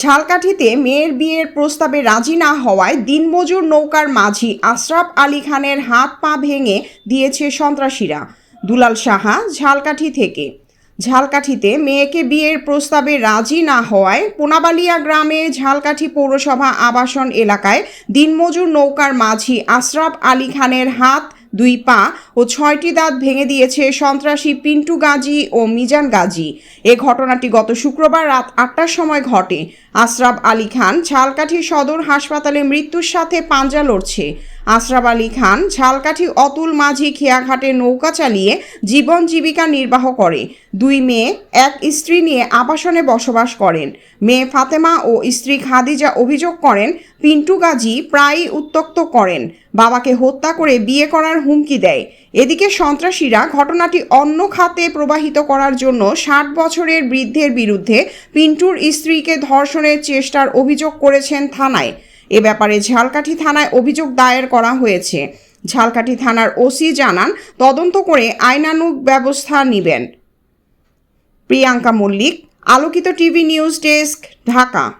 ঝালকাঠিতে মেয়ের বিয়ের প্রস্তাবে রাজি না হওয়ায় দিনমজুর নৌকার মাঝি আশরাফ আলী খানের হাত পা ভেঙে দিয়েছে সন্ত্রাসীরা। দুলাল সাহা, ঝালকাঠি থেকে। ঝালকাঠিতে মেয়েকে বিয়ের প্রস্তাবে রাজি না হওয়ায় পোনাবালিয়া গ্রামে ঝালকাঠি পৌরসভা আবাসন এলাকায় দিনমজুর নৌকার মাঝি আশরাফ আলী খানের হাত দুই পা ও ছয়টি দাঁত ভেঙে দিয়েছে সন্ত্রাসী পিন্টু গাজী ও মিজান গাজী। এ ঘটনাটি গত শুক্রবার রাত আটটার সময় ঘটে। আশরাফ আলী খান ঝালকাঠি সদর হাসপাতালে মৃত্যুর সাথে পাঞ্জা লড়ছে। আশরাফ আলী খান ঝালকাঠি অতুল মাঝি খেয়াঘাটে নৌকা চালিয়ে জীবন জীবিকা নির্বাহ করে। দুই মেয়ে, এক স্ত্রী নিয়ে আবাসনে বসবাস করেন। মেয়ে ফাতেমা ও স্ত্রী খাদিজা অভিযোগ করেন, পিন্টু গাজী প্রায়ই উত্তক্ত করেন। বাবাকে হত্যা করে বিয়ে করার হুমকি দেয়। এদিকে সন্ত্রাসীরা ঘটনাটি অন্য খাতে প্রবাহিত করার জন্য ষাট বছরের বৃদ্ধের বিরুদ্ধে পিন্টুর স্ত্রীকে ধর্ষণের চেষ্টার অভিযোগ করেছেন থানায়। এ ব্যাপারে ঝালকাঠি থানায় অভিযোগ দায়ের করা হয়েছে। ঝালকাঠি থানার ওসি জানান, তদন্ত করে আইনানুগ ব্যবস্থা নেবেন। প্রিয়াঙ্কা মল্লিক, আলোকিত টিভি নিউজ ডেস্ক, ঢাকা।